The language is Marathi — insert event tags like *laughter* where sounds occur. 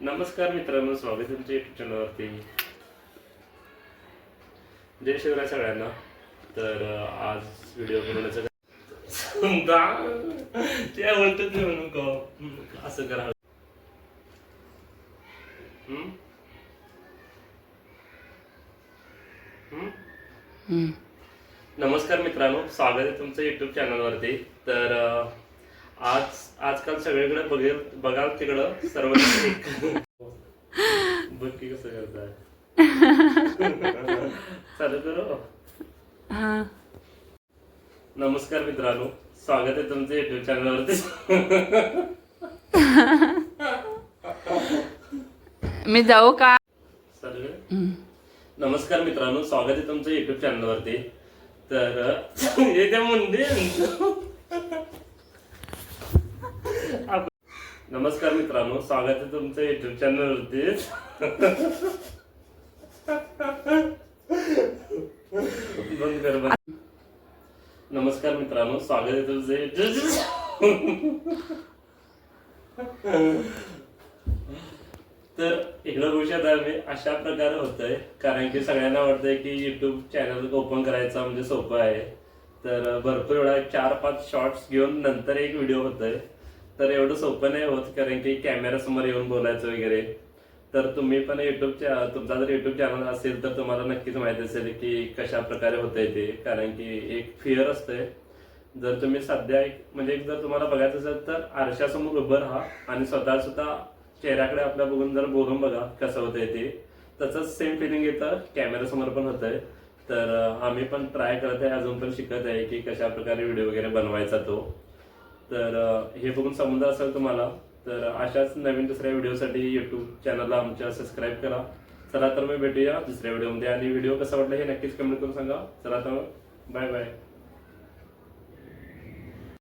नमस्कार मित्रांनो स्वागत आहे तुमच्या युट्यूब चॅनलवरती जय शिवराय सगळ्यांना. तर आज व्हिडिओ बनवण्याचं ते म्हणतात नाही म्हणून का? असं करा? नमस्कार मित्रांनो स्वागत आहे तुमचं युट्यूब चॅनलवरती तर आज आजकाल सगळीकडे बघेल बघाल तिकडं सर्व बघ की कसं करताय. चालू करू हा. नमस्कार मित्रांनो. स्वागत आहे तुमचं युट्यूब चॅनलवरती मी जाऊ का? नमस्कार मित्रांनो. स्वागत आहे तुमचं युट्यूब चॅनलवरती तर अं, हे *laughs* नमस्कार मित्रांनो स्वागत आहे तुमचं युट्यूब चॅनलवरती बंद कर बंद नमस्कार मित्रांनो स्वागत आहे तुमचं तर इकडं भविष्यात आम्ही अशा प्रकारे होतंय. कारण की सगळ्यांना वाटतंय की युट्यूब चॅनल ओपन करायचा म्हणजे सोपं आहे. तर भरपूर एवढा चार पाच शॉर्ट्स घेऊन नंतर एक व्हिडिओ होतोय. तर एवढं सोपं नाही होत कारण की कॅमेरासमोर येऊन बोलायचं वगैरे. तर तुम्ही पण युट्यूबच्या तुमचा जर युट्यूब चॅनल असेल तर तुम्हाला नक्कीच माहिती असेल की कशा प्रकारे होतंय ते. कारण की एक फिअर असतंय. जर तुम्ही सध्या एक म्हणजे जर तुम्हाला बघायचं असेल तर आरशासमोर उभं राहा आणि स्वतः स्वतः चेहऱ्याकडे आपल्या बघून जर बोलून बघा कसं होतंय ते. तसंच सेम फिलिंग येतं कॅमेरासमोर पण होतंय. तर आम्ही पण ट्राय करत आहे अजून पण शिकत आहे की कशा प्रकारे व्हिडिओ वगैरे बनवायचा तो. तर हे बघून समजा असेल तुम्हाला तर अशाच नवीन दुसऱ्या व्हिडिओसाठी यूट्यूब चॅनलला आमच्या सबस्क्राईब करा. चला तर मी भेटूया दुसऱ्या व्हिडिओमध्ये. आणि व्हिडिओ कसा वाटला हे नक्कीच कमेंट करून सांगा. चला तर बाय बाय